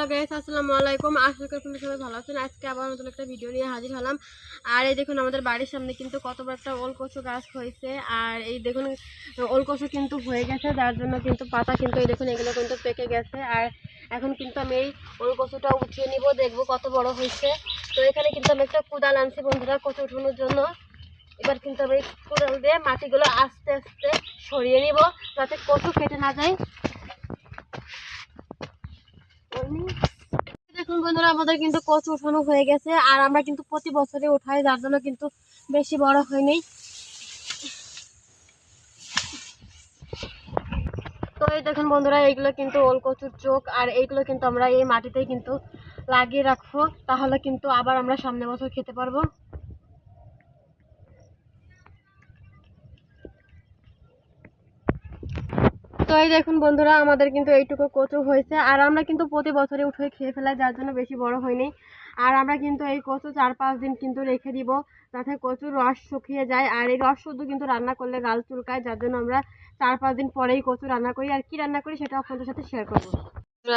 Hello guys, আসসালামু আলাইকুম। আশা করি আপনারা সবাই ভালো আছেন। আজকে আবার নতুন একটা ভিডিও নিয়ে হাজির হলাম। আর এই দেখুন, আমাদের বাড়ির সামনে কিন্তু কত বড় একটা ওল কচু গাছ হয়েছে। আর এই দেখুন ওল কচু কিন্তু হয়ে গেছে, যার জন্য কিন্তু পাতা কিন্তু এই দেখুন, এগুলো কিন্তু পেকে গেছে। আর এখন কিন্তু আমি এই ওল কচুটা উঠিয়ে নিব, দেখব কত বড় হয়েছে। তো এখানে কিন্তু আমি একটা কুদাল আনছি বন্ধুরা, কচু উঠানোর জন্য। এবার কিন্তু আমি কুদাল দিয়ে মাটিগুলো আস্তে আস্তে সরিয়ে নিব, যাতে কচু কেটে না যায়। দেখুন বন্ধুরা, আমাদের কিন্তু কচু উঠানো হয়ে গেছে, আর আমরা কিন্তু প্রতি বছরে উঠাই, যার জন্য কিন্তু বেশি বড় হয়নি। তো এই দেখুন বন্ধুরা, এইগুলো কিন্তু ওল কচুর চোখ, আর এইগুলো কিন্তু আমরা এই মাটিতেই কিন্তু লাগিয়ে রাখব, তাহলে কিন্তু আবার আমরা সামনে বছর খেতে পারব। তো এই দেখুন বন্ধুরা, আমাদের কিন্তু এইটুকু কচু হয়েছে। আর আমরা কিন্তু প্রতি বছরে উঠে খেয়ে ফেলাই, যার জন্য বেশি বড় হয়নি। আর আমরা কিন্তু এই কচু চার পাঁচ দিন কিন্তু রেখে দিব, যাতে কচুর রস শুকিয়ে যায়। আর এই রস শুধু কিন্তু রান্না করলে গাল চুলকায়, যার জন্য আমরা চার পাঁচ দিন পরেই কচু রান্না করি। আর কি রান্না করি সেটা আপনাদের সাথে শেয়ার করব।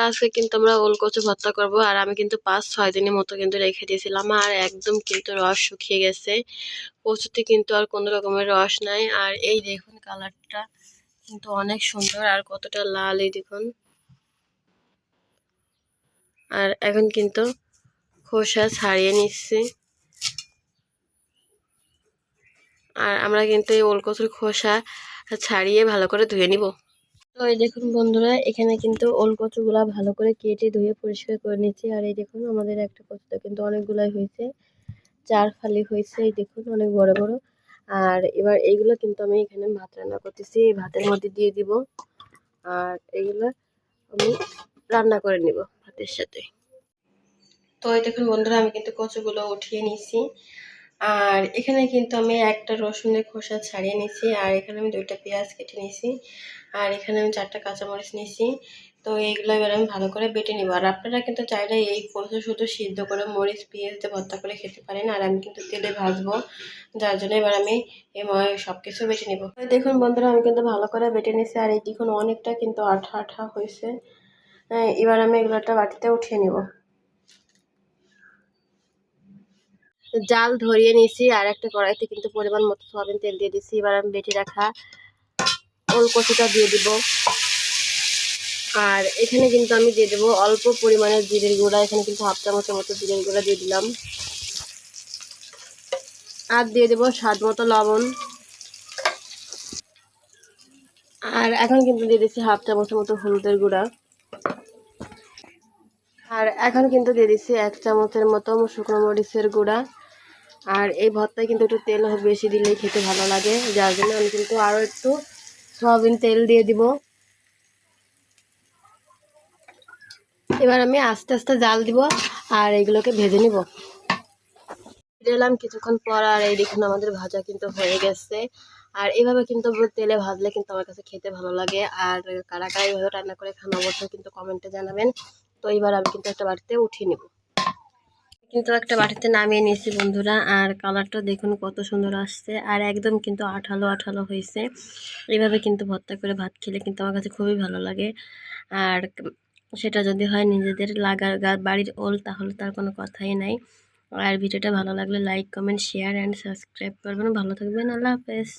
আজকে কিন্তু আমরা ওল কচু ভর্তা করব। আর আমি কিন্তু পাঁচ ছয় দিনের মতো কিন্তু রেখে দিয়েছিলাম। আর একদম কিন্তু রস শুকিয়ে গেছে। কচুতে কিন্তু আর কোনো রকমের রস নাই। আর এই দেখুন কালারটা কিন্তু অনেক সুন্দর আর কতটা লাল এই দেখুন। আর এখন কিন্তু খোসা ছাড়িয়ে নিচ্ছি। আর আমরা কিন্তু এই ওলকচুর খোসা ছাড়িয়ে ভালো করে ধুয়ে নিব। তো এই দেখুন বন্ধুরা, এখানে কিন্তু ওলকচুগুলা ভালো করে কেটে ধুয়ে পরিষ্কার করে নিচ্ছি। আর এই দেখুন আমাদের একটা কচুটা কিন্তু অনেকগুলাই হয়েছে চার ফালি হয়েছে। এই দেখুন অনেক বড় বড়। আর এবার এইগুলো কিন্তু আমি এখানে ভাত রান্না করতেছি, এই ভাতের মধ্যে দিয়ে দিব। আর এইগুলো আমি রান্না করে নিব ভাতের সাথে। তো দেখুন বন্ধুরা, আমি কিন্তু কচুগুলো উঠিয়ে নিছি আর এখানে কিন্তু আমি একটা রসুনের খোসা ছাড়িয়ে নিছি আর এখানে আমি দুইটা পেঁয়াজ কেটে নিছি আর এখানে আমি চারটা কাঁচামরিচ নিছি তো এইগুলো এবার আমি ভালো করে বেটে নিব। আর আপনারা কিন্তু চাইলে এই কচু শুধু সিদ্ধ করে মরিচ পেঁয়াজ দিয়ে ভর্তা করে খেতে পারেন আর আমি কিন্তু তেলে ভাজবো যার জন্য এবার আমি এই সব কিছু বেটে নিব। দেখুন বন্ধুরা আমি কিন্তু ভালো করে বেটে নিছি আর এই দেখুন অনেকটা কিন্তু আঠা আঠা হয়েছে। হ্যাঁ, এবার আমি এগুলো একটা বাটিতে উঠিয়ে নিব। জাল ধরিয়ে নিয়েছি, আর একটা কড়াইতে কিন্তু পরিমাণ মতো সয়াবিন তেল দিয়ে দিচ্ছি এবার আমি বেটে রাখা ওল কচুটা দিয়ে দিব। আর এখানে কিন্তু আমি দিয়ে দেবো অল্প পরিমাণে জিরের গুঁড়া। এখানে কিন্তু হাফ চামচের মতো জিরের গুঁড়া দিয়ে দিলাম। আর দিয়ে দেবো স্বাদ মতো লবণ। আর এখন কিন্তু দিয়ে দিচ্ছি হাফ চামচের মতো হলুদের গুঁড়া। আর এখন কিন্তু দিয়ে দিচ্ছি এক চামচের মতো শুকনো মরিচের গুঁড়া। আর এই ভর্তায় কিন্তু একটু তেল বেশি দিলেই খেতে ভালো লাগে। যার জন্য আমি কিন্তু আরও একটু সয়াবিন তেল দিয়ে দিব। এবার আমি আস্তে আস্তে জাল দিব আর এগুলোকে ভেজে নিব। দিলাম কিছুক্ষণ পর আর এই দেখুন আমাদের ভাজা কিন্তু হয়ে গেছে। আর এইভাবে কিন্তু তেলে ভাজলে কিন্তু আমার কাছে খেতে ভালো লাগে। আর কারা কারা এইভাবে রান্না করে খান অবশ্যই কিন্তু কমেন্টে জানাবেন। তো এইবার আমি কিন্তু একটা বাড়িতে উঠিয়ে নেব। কিন্তু একটা বাটিতে নামিয়ে নিয়েছি বন্ধুরা। আর কালারটা দেখুন কত সুন্দর আসছে। আর একদম কিন্তু আঠালো আঠালো হয়েছে। এইভাবে কিন্তু ভর্তা করে ভাত খেলে কিন্তু আমার কাছে খুবই ভালো লাগে। আর সেটা যদি হয় নিজেদের লাগার বাড়ির ওল, তাহলে তার কোনো কথাই নাই। আর ভিডিওটা ভালো লাগলে like comment share and subscribe করবেন। ভালো থাকবেন। আল্লাহ হাফেজ।